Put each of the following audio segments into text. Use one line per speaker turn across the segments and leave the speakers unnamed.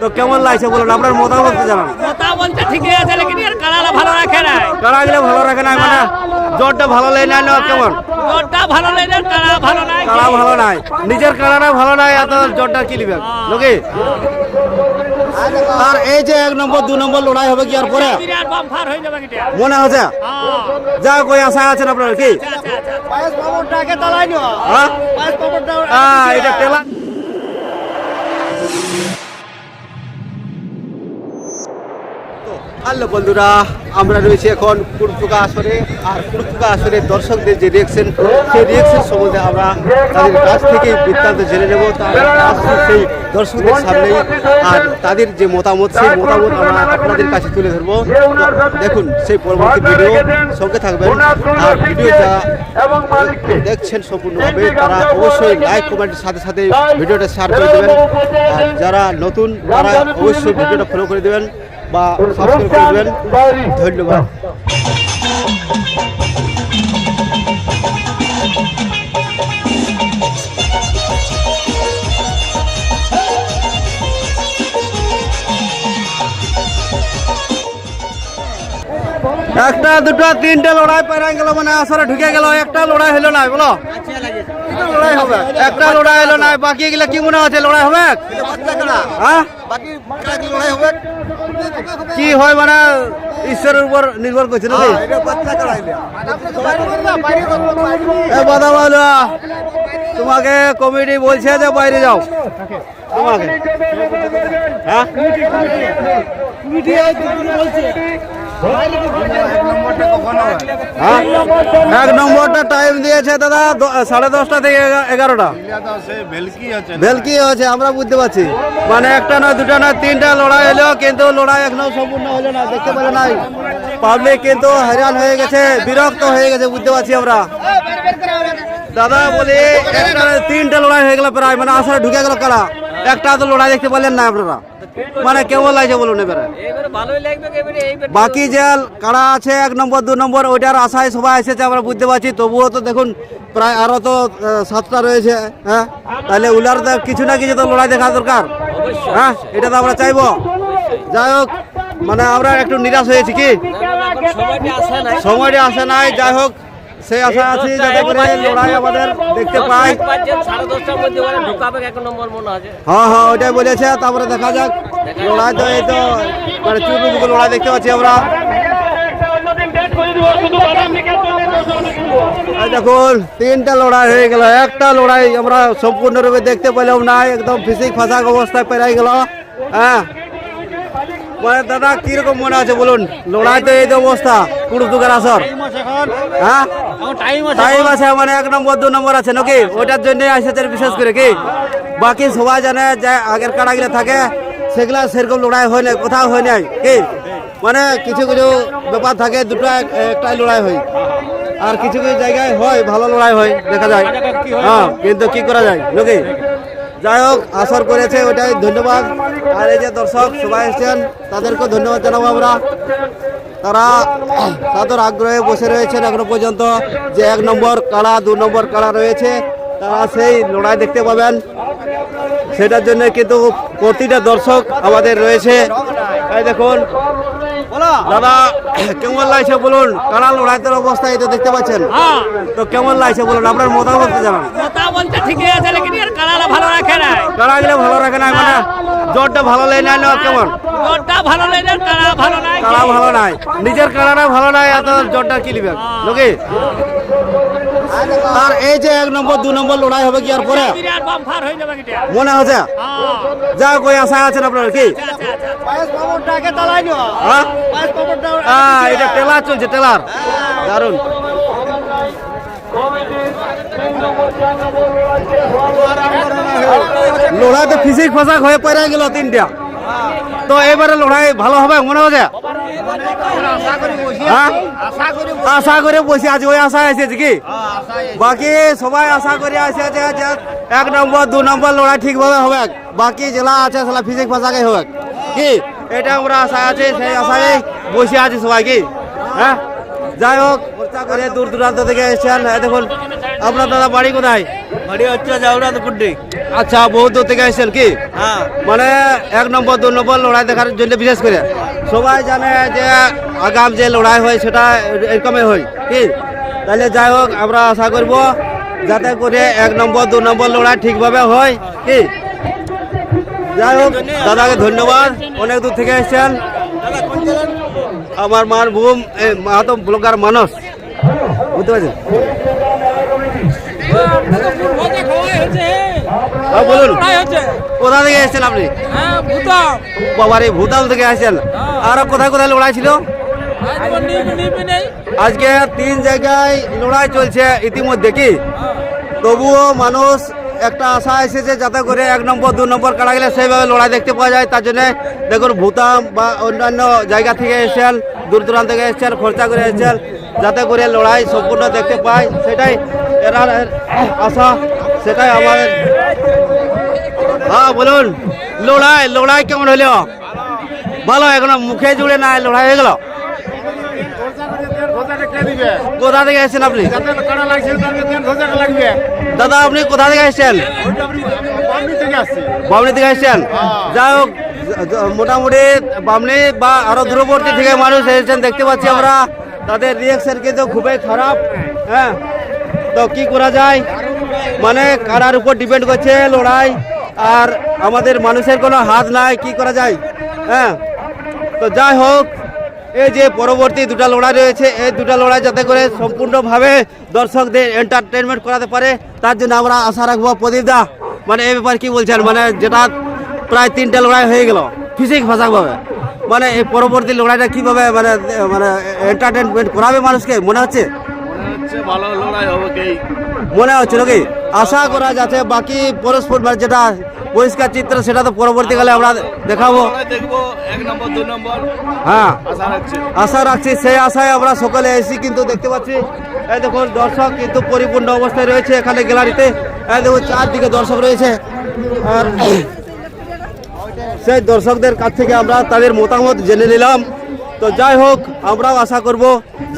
তো কেমন লাগছে বলুন আপনার মতামত জানান?
বলতে ঠিকই আছে লেকিন এর কালারা ভালো রাখে না
কারা গেলে ভালো রাখে না মানে জ্বরটা ভালো লাগে না না কেমন?
জ্বরটা ভালো নেই না কালা ভালো নাই
কারা ভালো নাই। নিজের কারাটা ভালো নাই এত জ্বরটা কি লিবেন নাকি আর এই যে এক নম্বর দু নম্বর লড়াই হবে কি আর পরে? মনে হচ্ছে
হ্যাঁ।
যা কই আশা আছেন আপনার কি?
আচ্ছা আচ্ছা
হ্যাঁ? হ্যাঁ, এটা টেলা হ্যালো বন্ধুরা, আমরা রয়েছি এখন কুরতুকা আসরে, আর কুরতুকা আসরের দর্শকদের যে রিয়েকশন সেই রিয়েকশন সম্বন্ধে আমরা তাদের কাছ থেকে বৃত্তান্ত জেনে নেব। আসছে সেই দর্শকদের সামনেই, আর তাদের যে মতামত, সেই মতামত আমরা আপনাদের কাছে তুলে ধরবো। দেখুন, সেই পরবর্তী ভিডিও সঙ্গে থাকবেন। আর ভিডিও যা দেখছেন সম্পূর্ণভাবে, তারা অবশ্যই লাইক কমেন্টের সাথে সাথে ভিডিওটা শেয়ার করে দেবেন। আর যারা নতুন, তারা অবশ্যই ভিডিওটা ফলো করে দেবেন। বা সাবস্ক্রাইব করে দেবেন ধন্যবাদ। একটা, দুটো, তিনটে লড়াই পেরা গেল মানে আসরে ঢুকে গেল, একটা লড়াই হলো না বলো। একটা লড়াই হলো না, বাকি গুলা কি মনে হচ্ছে লড়াই হবে? হ্যাঁ? কি হয় মানে ঈশ্বরের উপর নির্ভর করছে নাকি? তোমাকে কমিটি বলছে যে বাইরে যাও। তোমাকে। হ্যাঁ? এক নম্বরটা টাইম দিয়েছে দাদা সাড়ে দশটা থেকে এগা- এগারোটা। ভেলকি আছে, আমরা বুঝতে পারছি। মানে একটা নয়, দুটা নয়, তিনটা লড়াই হলো, কিন্তু লড়াই এখনও সম্পূর্ণ হলো না, দেখতে পেলে নাই। পাবলিক কিন্তু হয়রান হয়ে গেছে, বিরক্ত হয়ে গেছে, বুঝতে পারছি আমরা। দাদা বলি, একটা তিনটা লড়াই হয়ে গেল প্রায় মানে আসলে ঢুকে গেল কারা? একটা তো লড়াই দেখতে পারলেন না আপনারা। মানে কেমন লাগছে বলুন এবারে। বাকি যে কারা আছে এক নম্বর দু নম্বর ওইটার আশায় সবাই এসেছে আমরা বুঝতে পারছি। তবুও তো দেখুন প্রায় আরও তো সাতটা রয়েছে হ্যাঁ? তাহলে উলার তো কিছু না কিছু তো লড়াই দেখা দরকার। হ্যাঁ? এটা তো আমরা চাইব। যাই হোক মানে আমরা একটু নিরাশ হয়েছি কি?
সময়টা আসে নাই
যাই হোক। সেই আশা আছি যাতে করে লড়াই আমাদের দেখতে পাই
পাচ্ছেন সাড়ে দশটার মধ্যে ওরা ঢুকাবে এক নম্বর মনে আছে
হ্যাঁ হ্যাঁ ওইটাই বলেছে তারপরে দেখা যাক লড়াই তো এই তো মানে চুরুমুখো লড়াই দেখতে পাচ্ছি আমরা এই দেখুন তিনটা লড়াই হয়ে গেল একটা লড়াই আমরা সম্পূর্ণরূপে দেখতে পেলাম না একদম ফিসিক ফাঁসাক অবস্থায় পেরাই গেল হ্যাঁ মানে দাদা কীরকম মনে আছে বলুন? লড়াই তো এই যে অবস্থা দুকার আসর। হ্যাঁ? টাইম আছে মানে এক নম্বর দু নম্বর আছে নাকি? ওইটার জন্য এসেছে বিশেষ করে কি? বাকি সবাই জানে যে আগের কাড়াগুলো থাকে সেগুলা সেরকম লড়াই হয় না কোথাও হয় নাই কি? মানে কিছু কিছু ব্যাপার থাকে দুটো একটাই লড়াই হয়। আর কিছু কিছু জায়গায় হয় ভালো লড়াই হয় দেখা যায়। হ্যাঁ কিন্তু কি করা যায় নাকি? যাই হোক, আসর করেছে, ওটাই ধন্যবাদ। আর এই যে দর্শক, সবাই এসেছেন, তাদেরকেও ধন্যবাদ জানাব আমরা। তারা তাদের আগ্রহে বসে রয়েছেন এখনও পর্যন্ত যে এক নম্বর কাড়া, দু নম্বর কাড়া রয়েছে। তারা সেই লড়াই দেখতে পাবেন। সেটার জন্য কিন্তু প্রতিটা দর্শক আমাদের রয়েছে। তাই দেখুন, দাদা, কেমন লাগছে বলুন? কাড়া লড়াইতের অবস্থা এটা দেখতে পাচ্ছেন? তো কেমন লাগছে বলুন? আপনার মতামত জানান।
বলতে ঠিকই আছে লেকিন এর কালারা ভালো রাখে না
গেলে ভালো রাখে না মানে? জ্বরটা ভালো লাগে না না কেমন?
জ্বরটা ভালো নেই না কালা ভালো নাই।
কাড়া ভালো নাই। নিজের কাড়াটা ভালো নাই এত জ্বরটা কি লিবেন নাকি আর এই যে এক নম্বর দু নম্বর লড়াই হবে কি আর পরে?
হয়ে
মনে হচ্ছে
হ্যাঁ।
যা কই আশা আছেন আপনার কি?
আচ্ছা আচ্ছা
হ্যাঁ? হ্যাঁ এটা টেলার চলছে টেলার। দারুণ লড়াই তো ফিসিক ফাঁসাক হয়ে পড়ে গেল তিনটা। তো এবারে লড়াই ভালো হবে, মনে হচ্ছে? আশা করে বসে আছে ওই আশা এসেছে কি বাকি সবাই আশা করে আসে যে এক নম্বর দু নম্বর লড়াই ঠিকভাবে হবে বাকি জেলা আছে সেটা ফিজিক ফাঁসাকে হবে কি? এটা আমরা আশা আছে, সেই আশায় বসে আছে সবাই কি হ্যাঁ যাই হোক দূর দূরান্ত থেকে এসেছেন। দেখুন আপনার দাদা বাড়ি কোথায়?
বাড়ি হচ্ছে জাউরা দুপুরডি
আচ্ছা বহু দূর থেকে এসেছেন কি?
হ্যাঁ।
মানে এক নম্বর দু নম্বর লড়াই দেখার জন্য বিশেষ করে। সবাই জানে যে আগাম যে লড়াই হয় সেটা এরকমই হয় কি? তাহলে যাই হোক আমরা আশা করব যাতে করে এক নম্বর দু নম্বর লড়াই ঠিকভাবে হয় কি? যাই হোক দাদাকে ধন্যবাদ। অনেক দূর থেকে এসেছেন। আমার মার ভূম মাহাতো ব্লগার মানস বুঝতে পারছেন? হ্যাঁ, বলুন। কোথা থেকে এসেছেন আপনি? বাবারে ভূতাল থেকে আসছেন আর কোথায় কোথায় লড়াই ছিল? আজকে তিন জায়গায় লড়াই চলছে ইতিমধ্যে কি? তবুও মানুষ একটা আশা এসেছে যাতে করে এক নম্বর, দু নম্বর কাটা গেলে সেইভাবে লড়াই দেখতে পাওয়া যায়। তার জন্য দেখুন, ভুতাম বা অন্যান্য জায়গা থেকে এসেছেন, দূর দূরান্ত থেকে এসেছেন, খরচা করে এসেছেন, যাতে করে লড়াই সম্পূর্ণ দেখতে পায়। সেটাই এরা আশা, সেটাই আমাদের হ্যাঁ বলুন, লড়াই লড়াই কেমন হলো? ভালো, এখনও মুখে জুড়ে না লড়াই হয়ে গেল? কোথা থেকে এসেছেন আপনি? দাদা আপনি কোথা থেকে এসেছেন বামনি থেকে এসেছেন যাই হোক মোটামুটি বামনি বা আরও দূরবর্তী থেকে মানুষ এসেছেন দেখতে পাচ্ছি আমরা। তাদের রিয়াকশন কিন্তু খুবই খারাপ হ্যাঁ। তো কি করা যায়? মানে কারার উপর ডিপেন্ড করছে লড়াই আর আমাদের মানুষের কোনো হাত নাই কি করা যায়? হ্যাঁ। তো যাই হোক এই যে পরবর্তী দুটা লড়াই রয়েছে এই দুটা লড়াই যাতে করে সম্পূর্ণভাবে দর্শকদের এন্টারটেনমেন্ট করাতে পারে তার জন্য আমরা আশা রাখব। প্রদীপ দা মানে এই ব্যাপারে কি বলছেন? মানে যেটা প্রায় তিনটা লড়াই হয়ে গেল ফিজিক ভাষাভাবে। মানে এই পরবর্তী লড়াইটা কীভাবে মানে মানে এন্টারটেনমেন্ট করাবে মানুষকে মনে হচ্ছে?
ভালো লড়াই হবে কি
মনে হচ্ছে নাকি? আশা করা যাচ্ছে বাকি পরস্পর মানে যেটা পরিষ্কার চিত্র সেটা তো পরবর্তীকালে আমরা দেখাবো। হ্যাঁ।
আশা রাখছি,
সেই আশায় আমরা সকলে এসি কিন্তু দেখতে পাচ্ছি, এই দেখুন, দর্শক কিন্তু পরিপূর্ণ অবস্থায় রয়েছে এখানে গ্যালারিতে। এই দেখুন, চারদিকে দর্শক রয়েছে। আর সেই দর্শকদের কাছ থেকে আমরা তাদের মতামত জেনে নিলাম। তো যাই হোক, আমরাও আশা করব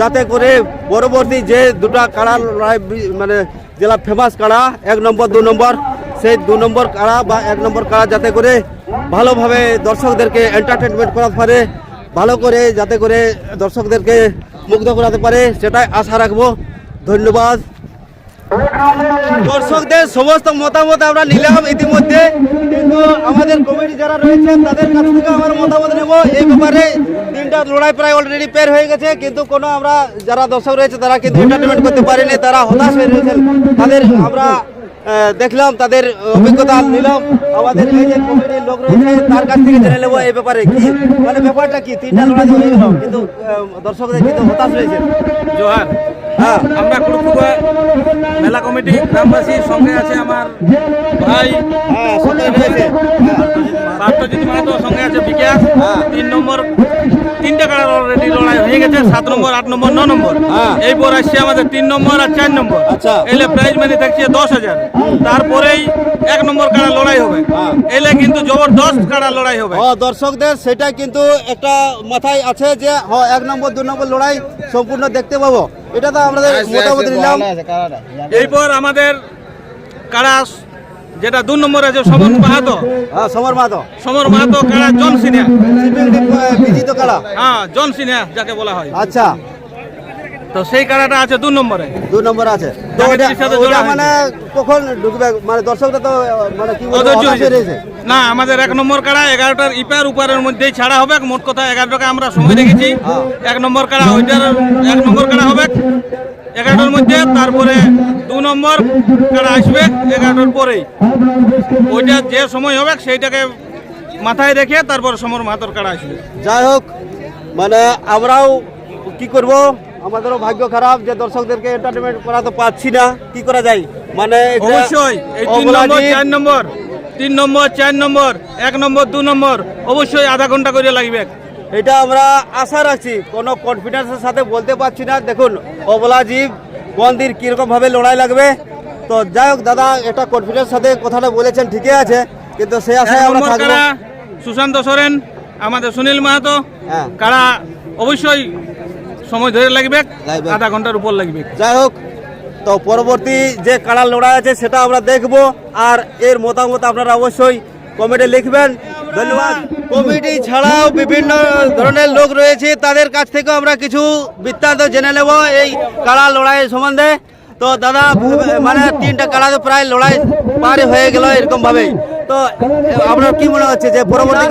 যাতে করে পরবর্তী যে দুটা কাড়া লড়াই মানে জেলা ফেমাস কাড়া, এক নম্বর, দু নম্বর, সেই দু নম্বর কাড়া বা এক নম্বর কাড়া যাতে করে ভালোভাবে দর্শকদেরকে এন্টারটেনমেন্ট করাতে পারে, ভালো করে যাতে করে দর্শকদেরকে মুগ্ধ করাতে পারে, সেটাই আশা রাখব। ধন্যবাদ। দর্শকদের সমস্ত মতামত আমরা নিলাম ইতিমধ্যে। কিন্তু আমাদের কমিটি যারা রয়েছেন তাদের কাছ থেকে আমার মতামত নেব। এই ব্যাপারে তিনটা লড়াই প্রায় অলরেডি পের হয়ে গেছে। কিন্তু কোনো আমরা যারা দর্শক রয়েছে, তারা কিন্তু এন্টারটেনমেন্ট করতে পারেনি, তারা হতাশ হয়ে রয়েছেন তাদের আমরা দেখলাম, তাদের অভিজ্ঞতা নিলাম। আমাদের এই যে কমিটির লোক রয়েছে, তার কাছ থেকে জেনে নেব এই ব্যাপারে কি। মানে ব্যাপারটা কি? তিনটা লড়াই হয়ে গেল, কিন্তু দর্শকদের কিন্তু হতাশ রয়েছে
জোহার
হ্যাঁ
আমরা কুড়ুকুয়া মেলা কমিটি গ্রামবাসীর সঙ্গে আছে আমার ভাই
হ্যাঁ সন্দেহ রয়েছে
পার্থজিৎ মাহাতো সঙ্গে আছে বিকাশ
হ্যাঁ।
তিন নম্বর তিনটা কারার অলরেডি লড়াই হয়ে গেছে সাত নম্বর আট নম্বর ন নম্বর
হ্যাঁ।
এইপর আসছে আমাদের তিন নম্বর আর চার নম্বর
আচ্ছা।
এলে প্রাইজ মানি থাকছে দশ হাজার তারপরেই এক নম্বর কারা লড়াই হবে
হ্যাঁ।
এলে কিন্তু জবরদস্ত কারা লড়াই হবে
দর্শকদের সেটা কিন্তু একটা মাথায় আছে যে এক নম্বর দু নম্বর লড়াই সম্পূর্ণ দেখতে পাবো এটা তো আমাদের মোটামুটি নিলাম
এরপর আমাদের কারা যেটা দু নম্বর আছে সমর মাহাতো।
হ্যাঁ সমর মাহাতো।
সমর মাহাতো কারা জন সিনিয়া
বিজিত কারা?
হ্যাঁ জন সিনিয়া যাকে বলা হয়।
আচ্ছা।
তো সেই কারাটা আছে দু নম্বরে।
দু নম্বর আছে। তো
জামাতের
ওটা
সাথে
ওটা
জোড়া
মানে কখন ঢুকবে? মানে দর্শকরা তো মানে কি বলব
অধৈর্য
হতাশ হয়ে
হয়েছে।
রয়েছে।
না আমাদের এক নম্বর কাড়া এগারোটার ইপার উপারের মধ্যেই ছাড়া হবে। মোট কথা এগারোটাকে আমরা সময় রেখেছি।
হ্যাঁ।
এক নম্বর কাড়া ওইটার এক নম্বর কাড়া হবে এগারোটার মধ্যে। তারপরে দু নম্বর কাড়া আসবে এগারোটার পরেই। ওইটা যে সময় হবে সেইটাকে মাথায় রেখে তারপর সমর মাহাতর কাড়া আসবে।
যাই হোক মানে আমরাও কি করব? আমাদেরও ভাগ্য খারাপ যে দর্শকদেরকে এন্টারটেনমেন্ট করা তো পারছি না। কি করা যায়? মানে
অবশ্যই এই তিন নম্বর চার নম্বর তিন নম্বর চার নম্বর এক নম্বর দু নম্বর অবশ্যই আধা ঘণ্টা করে লাগবে।
এটা আমরা আশা রাখছি কোনো কনফিডেন্সের সাথে বলতে পারছি না। দেখুন অবলা জীব মন্দির কীরকম ভাবে লড়াই লাগবে। তো যাই হোক দাদা এটা কনফিডেন্স সাথে কথাটা বলেছেন ঠিকই আছে। কিন্তু
সে
আশায় আমরা থাকব।
সুশান্ত সোরেন আমাদের সুনীল মাহাতো।
হ্যাঁ।
কারা? অবশ্যই সময় ধরে লাগবে। আধা ঘণ্টার উপর লাগবে।
যাই হোক তো পরবর্তী যে কাড়ার লড়াই আছে সেটা আমরা দেখব আর এর মতামত আপনারা অবশ্যই কমেন্টে লিখবেন। ধন্যবাদ। কমিটি ছাড়াও বিভিন্ন ধরনের লোক রয়েছে তাদের কাছ থেকেও আমরা কিছু বৃত্তান্ত জেনে নেব এই কাড়া লড়াই সম্বন্ধে। তো দাদা মানে তিনটা কাড়া তো প্রায় লড়াই পার হয়ে গেল এরকম ভাবে তো আপনার কি মনে হচ্ছে যে পরবর্তী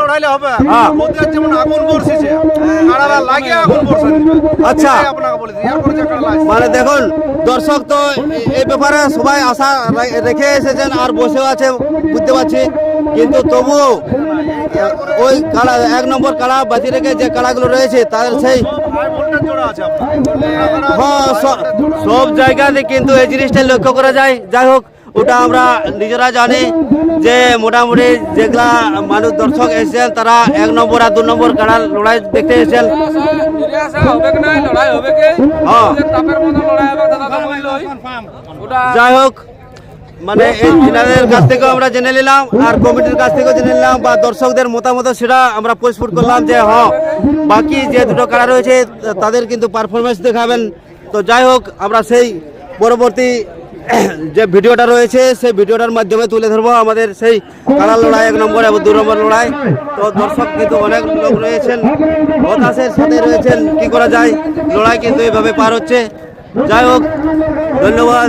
লড়াইলে হবে
হ্যাঁ।
যেমন আগুন বর্ষিছে লাগে আগুন
আচ্ছা।
লাগছে
মানে দেখুন দর্শক তো এই ব্যাপারে সবাই আশা রেখে এসেছেন আর বসেও আছে বুঝতে পারছি। কিন্তু তবুও ওই কাড়া এক নম্বর কাড়া বাজি রেখে যে কাড়াগুলো রয়েছে তাদের সেই হ্যাঁ, সব জায়গাতে কিন্তু এই জিনিসটা লক্ষ্য করা যায়। যাই হোক ওটা আমরা নিজেরা জানি যে মোটামুটি যেগুলা মানুষ দর্শক এসেছেন, তারা এক নম্বর আর দু নম্বর কাড়া লড়াই দেখতে এসেছেন। হ্যাঁ। যাই হোক মানে এনাদের কাছ থেকেও আমরা জেনে নিলাম, আর কমিটির কাছ থেকেও জেনে নিলাম, বা দর্শকদের মতামত সেটা আমরা পরিস্ফুট করলাম যে হ্যাঁ বাকি যে দুটো কারা রয়েছে, তাদের কিন্তু পারফরমেন্স দেখাবেন। তো যাই হোক, আমরা সেই পরবর্তী যে ভিডিওটা রয়েছে, সেই ভিডিওটার মাধ্যমে তুলে ধরবো আমাদের সেই কালার লড়াই, এক নম্বর এবং দু নম্বর লড়াই। তো দর্শক কিন্তু অনেক লোক রয়েছেন, হতাশের সাথে রয়েছেন, কি করা যায়? লড়াই কিন্তু এইভাবে পার হচ্ছে। যাই হোক, ধন্যবাদ।